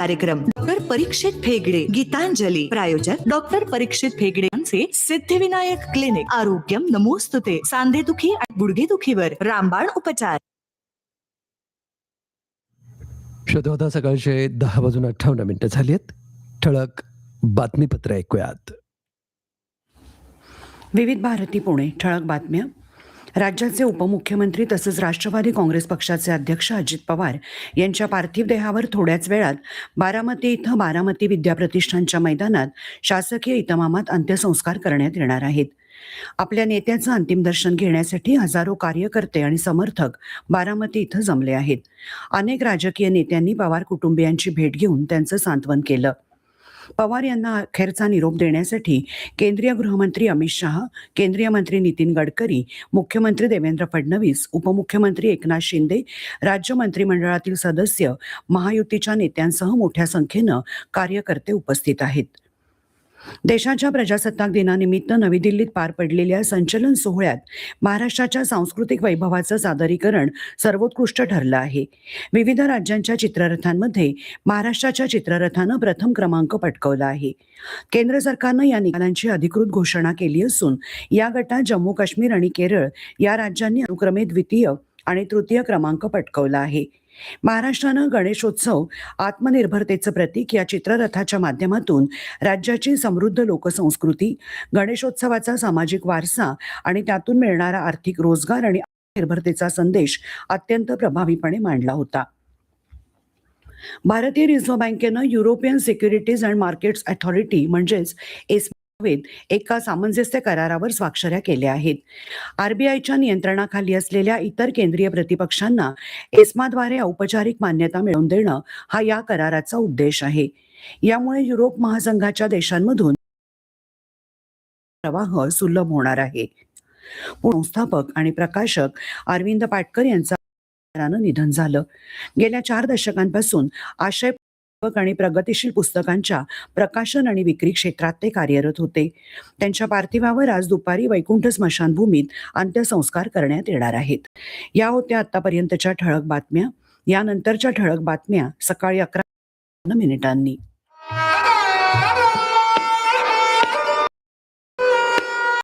कार्यक्रम. डॉक्टर परीक्षित फेगडे. गीतांजली. प्रायोजक डॉक्टर परीक्षित फेगडे यांचे सिद्धिविनायक क्लिनिक. आरोग्यम नमोस्तुते. सांधेदुखी आणि गुडघेदुखीवर रामबाण उपचार. शोधवता सकाळचे दहा वाजून अठ्ठावन्न मिनिटं झाली आहेत ठळक बातमीपत्र ऐकूयात. विविध भारती पुणे. ठळक बातम्या. राज्याचे उपमुख्यमंत्री तसंच राष्ट्रवादी काँग्रेस पक्षाचे अध्यक्ष अजित पवार यांच्या पार्थिव देहावर थोड्याच वेळात बारामती इथं बारामती विद्याप्रतिष्ठानच्या मैदानात शासकीय इतमामात अंत्यसंस्कार करण्यात येणार आहेत. आपल्या नेत्याचं अंतिम दर्शन घेण्यासाठी हजारो कार्यकर्ते आणि समर्थक बारामती इथं जमले आहेत. अनेक राजकीय नेत्यांनी पवार कुटुंबियांची भेट घेऊन त्यांचं सांत्वन केलं. पवार यांना अखेरचा निरोप देण्यासाठी केंद्रीय गृहमंत्री अमित शहा केंद्रीय मंत्री नितीन गडकरी मुख्यमंत्री देवेंद्र फडणवीस उपमुख्यमंत्री एकनाथ शिंदे राज्य मंत्रिमंडळातील सदस्य महायुतीच्या नेत्यांसह मोठ्या संख्येनं कार्यकर्ते उपस्थित आहेत. देशाच्या प्रजासत्ताक दिनानिमित्त नवी दिल्लीत पार पडलेल्या संचलन सोहळ्यात महाराष्ट्राच्या सांस्कृतिक वैभवाचं सादरीकरण सर्वोत्कृष्ट ठरलं आहे. विविध राज्यांच्या चित्ररथांमध्ये महाराष्ट्राच्या चित्ररथानं प्रथम क्रमांक पटकवला आहे. केंद्र सरकारनं या निकालांची अधिकृत घोषणा केली असून या गटात जम्मू काश्मीर आणि केरळ या राज्यांनी अनुक्रमे द्वितीय आणि तृतीय क्रमांक पटकवला आहे. महाराष्ट्रानं गणेशोत्सव आत्मनिर्भरतेचं प्रतीक या चित्ररथाच्या माध्यमातून राज्याची समृद्ध लोकसंस्कृती गणेशोत्सवाचा सामाजिक वारसा आणि त्यातून मिळणारा आर्थिक रोजगार आणि आत्मनिर्भरतेचा संदेश अत्यंत प्रभावीपणे मांडला होता. भारतीय रिझर्व्ह बँकेनं European securities and markets authority म्हणजेच एस एका सामंजस्य करारावर स्वाक्षऱ्या केल्या आहेत. आरबीआयच्या नियंत्रणाखाली असलेल्या इतर केंद्रीय प्रतिपक्षांना एस्माद्वारे औपचारिक मान्यता मिळवून देणं हा या कराराचा उद्देश आहे. यामुळे युरोप महासंघाच्या देशांमधून प्रवाह सुलभ होणार आहे. संस्थापक आणि प्रकाशक अरविंद पाटकर यांचा निधन झालं. गेल्या चार दशकांपासून आशय आणि प्रगतिशील पुस्तकांच्या प्रकाशन आणि विक्री क्षेत्रात ते कार्यरत होते. त्यांच्या पार्थिवावर आज दुपारी वैकुंठ स्मशानभूमीत अंत्यसंस्कार करण्यात येणार आहेत. या होत्या आतापर्यंतच्या ठळक बातम्या. यानंतरच्या ठळक बातम्या सकाळी अकरा मिनिटांनी.